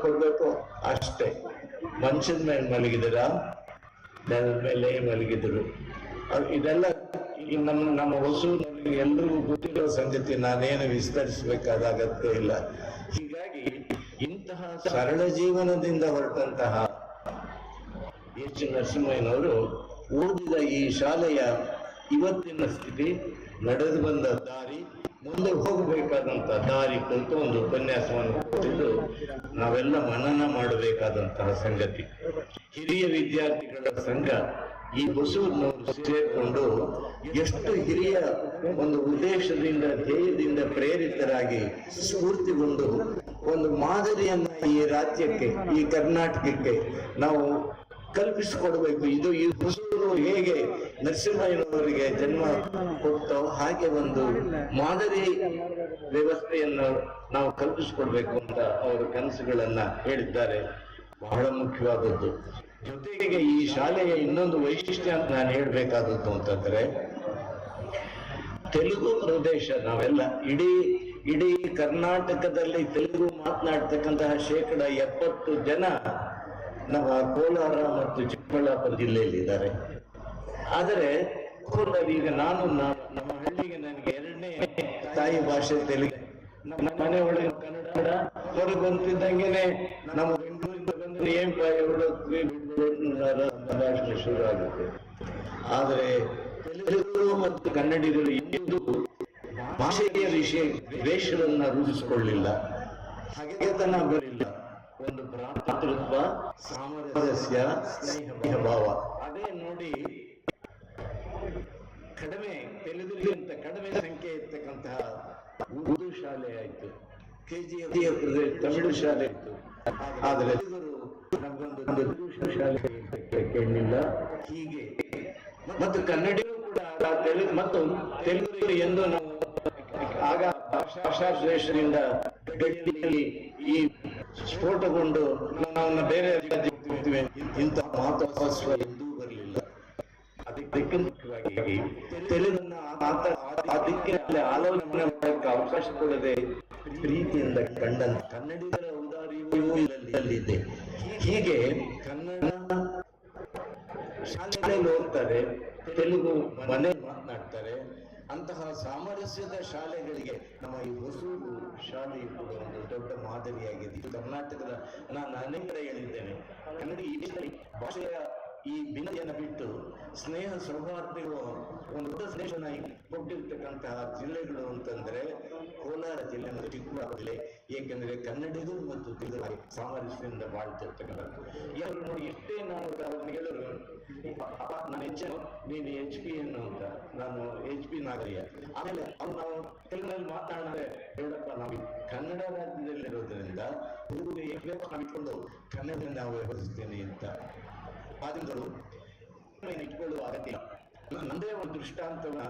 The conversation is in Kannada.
ಕೊಡ್ಬೇಕು? ಅಷ್ಟೇ. ಮಂಚದ ಮೇಲೆ ಮಲಗಿದಿರ ನೆಲದ ಮೇಲೆ ಮಲಗಿದ್ರು. ಇದೆಲ್ಲ ನಮ್ಮ ನಮ್ಮ ಹೊಸು ಎಲ್ರಿಗೂ ಗೊತ್ತಿರೋ ಸಂಗತಿ ನಾನೇನು ವಿಸ್ತರಿಸಬೇಕಾದ ಅಗತ್ಯ ಇಲ್ಲ. ಹೀಗಾಗಿ ಇಂತಹ ಸರಳ ಜೀವನದಿಂದ ಹೊರಟಂತಹ ಎಚ್ ನರಸಿಂಹಯ್ಯನವರು ಓದಿದ ಈ ಶಾಲೆಯ ಇವತ್ತಿನ ಸ್ಥಿತಿ, ನಡೆದು ಬಂದ ದಾರಿ ಮುಂದೆ ಹೋಗಬೇಕಾದಂತ ದಾರಿ ಕುರಿತು ಒಂದು ಉಪನ್ಯಾಸವನ್ನು ಕೊಟ್ಟಿದ್ದು ನಾವೆಲ್ಲ ಮನನ ಮಾಡಬೇಕಾದಂತಹ ಸಂಗತಿ. ಹಿರಿಯ ವಿದ್ಯಾರ್ಥಿಗಳ ಸಂಘ ಈ ಬಸವನವರು ಸೇರಿಕೊಂಡು ಎಷ್ಟು ಹಿರಿಯ ಒಂದು ಉದ್ದೇಶದಿಂದ, ಧ್ಯೇಯದಿಂದ ಪ್ರೇರಿತರಾಗಿ ಸ್ಫೂರ್ತಿಗೊಂಡು ಒಂದು ಮಾದರಿಯನ್ನ ಈ ರಾಜ್ಯಕ್ಕೆ, ಈ ಕರ್ನಾಟಕಕ್ಕೆ ನಾವು ಕಲ್ಪಿಸಿಕೊಡ್ಬೇಕು. ಇದು ಈ ಹೊಸೂರು ಹೇಗೆ ನರಸಿಂಹಯ್ಯನವರಿಗೆ ಜನ್ಮ ಕೊಡ್ತೋ ಹಾಗೆ ಒಂದು ಮಾದರಿ ವ್ಯವಸ್ಥೆಯನ್ನು ನಾವು ಕಲ್ಪಿಸಿಕೊಡ್ಬೇಕು ಅಂತ ಅವರು ಕನಸುಗಳನ್ನ ಹೇಳಿದ್ದಾರೆ. ಬಹಳ ಮುಖ್ಯವಾದದ್ದು. ಜೊತೆಗೆ ಈ ಶಾಲೆಯ ಇನ್ನೊಂದು ವೈಶಿಷ್ಟ್ಯ ಅಂತ ನಾನು ಹೇಳ್ಬೇಕಾದದ್ದು ಅಂತಂದ್ರೆ, ತೆಲುಗು ಪ್ರದೇಶ ನಾವೆಲ್ಲ ಇಡೀ ಇಡೀ ಕರ್ನಾಟಕದಲ್ಲಿ ತೆಲುಗು ಮಾತನಾಡ್ತಕ್ಕಂತಹ ಶೇಕಡ ಎಪ್ಪತ್ತು ಜನ ನಮ್ಮ ಕೋಲಾರ ಮತ್ತು ಚಿಕ್ಕಬಳ್ಳಾಪುರ ಜಿಲ್ಲೆಯಲ್ಲಿ ಇದ್ದಾರೆ ಆದರೆ ಈಗ ನಾನು ನಮ್ಮ ಹಳ್ಳಿಗೆ ನನಗೆ ಎರಡನೇ ತಾಯಿ ಭಾಷೆ ತೆಲುಗು ನಮ್ಮ ಮನೆ ಒಳಗೆ ಕನ್ನಡ ಹೊರಗೆ ಬಂತಿದ್ದಂಗೆನೆ ನಮ್ಮ ಭಾಷೆ ಶುರು ಆಗುತ್ತೆ. ಆದರೆ ತೆಲುಗು ಮತ್ತು ಕನ್ನಡಿಗರು ಎಂದು ಭಾಷೆಯ ವಿಷಯ ದ್ವೇಷವನ್ನ ರೂಢಿಸಿಕೊಳ್ಳಿಲ್ಲ. ತನ್ನ ಬರಲಿಲ್ಲ. ಒಂದು ಭ್ರಾತೃತ್ವ ಸಾಮರಸ್ಯ ಸ್ನೇಹ ಭಾವ ಅದೇ ನೋಡಿ ತೆಲುಗಿಗಿಂತ ಕಡಿಮೆ ಸಂಖ್ಯೆ ಇರ್ತಕ್ಕಂತಹ ಉರ್ದು ಶಾಲೆ ಆಯ್ತು. ಕೆಜಿಎಫ್ ತಮಿಳು ಶಾಲೆ ಇತ್ತು. ಆದರೆ ನಮಗೊಂದು ಶಾಲೆ ಕೇಳಲಿಲ್ಲ. ಹೀಗೆ ಮತ್ತು ಕನ್ನಡಿಗರು ಕೂಡ ತೆಲುಗು ಮತ್ತು ತೆಲುಗು ಎಂದು ನಾವು ಆಗ ಭಾಷಾ ದ್ವೇಷದಿಂದ ಗಟ್ಟಿಯಲ್ಲಿ ಈ ಸ್ಫೋಟಗೊಂಡು ನಾವು ಬೇರೆ ರಾಜ್ಯಕ್ಕೆ ಇಂತಹ ಮಹತ್ವ ಎಂದೂ ಬರಲಿಲ್ಲ. ಅದಕ್ಕೆ ಆತ ಆ ಆಲೋಚನೆ ಮಾಡಕ್ಕೆ ಅವಕಾಶ ಕೊಡದೆ ಪ್ರೀತಿಯಿಂದ ಕಂಡ ಕನ್ನಡಿಗರ ಇದರಲ್ಲಿದೆ ಹೀಗೆ ಕನ್ನಡ ಶಾಲೆಯಲ್ಲಿ ಹೋಗ್ತಾರೆ, ತೆಲುಗು ಮನೆ ಮಾತನಾಡ್ತಾರೆ. ಅಂತಹ ಸಾಮರಸ್ಯದ ಶಾಲೆಗಳಿಗೆ ನಮ್ಮ ಈ ಹೊಸೂರು ಶಾಲೆ ಕೂಡ ಒಂದು ದೊಡ್ಡ ಮಾದರಿಯಾಗಿದೆ. ಕರ್ನಾಟಕದ ನಾನು ಅನೇಕ ಹೇಳಿದ್ದೇನೆ. ಕನ್ನಡ ಈ ಭಾಷೆಯ ಈ ಭಿನ್ನತೆಯನ್ನು ಬಿಟ್ಟು ಸ್ನೇಹ ಸೌಹಾರ್ದಗಳು ಒಂದು ದೊಡ್ಡ ಸ್ನೇಹನ ಕೊಟ್ಟಿರ್ತಕ್ಕಂತಹ ಜಿಲ್ಲೆಗಳು ಅಂತಂದ್ರೆ ಕೋಲಾರ ಜಿಲ್ಲೆ ಮತ್ತು ಚಿಕ್ಕಬಳ್ಳಾಪುರ ಜಿಲ್ಲೆ. ಏಕೆಂದ್ರೆ ಕನ್ನಡಿಗರು ಮತ್ತು ತಿಳಿದ ಸಾಮರಸ್ಯದಿಂದ ಬಾಳ್ತಿರ್ತಕ್ಕಂಥದ್ದು. ಯಾರು ನೋಡಿ ಎಷ್ಟೇ ನಾನು ಹೇಳಿದ್ರು ನಾನು ಎಚ್ ನೀನು ಎಚ್ ಪಿ ಏನು ಅಂತ. ನಾನು ಎಚ್ ಪಿ ನಾಗರಿಯ. ಆಮೇಲೆ ಅವ್ರು ನಾವು ತೆಲುಗಿನಲ್ಲಿ ಮಾತನಾಡಿದ್ರೆ ಹೇಳಪ್ಪ ನಾವು ಕನ್ನಡ ರಾಜ್ಯದಲ್ಲಿರೋದ್ರಿಂದ ಇಟ್ಕೊಂಡು ಕನ್ನಡ ನಾವು ವ್ಯವಹರಿಸ್ತೇನೆ ಅಂತ. ಆದ್ರೂ ಇಟ್ಕೊಳ್ಳುವ ಅಗತ್ಯ ಇಲ್ಲ. ನಂದೇ ಒಂದು ದೃಷ್ಟಾಂತವನ್ನ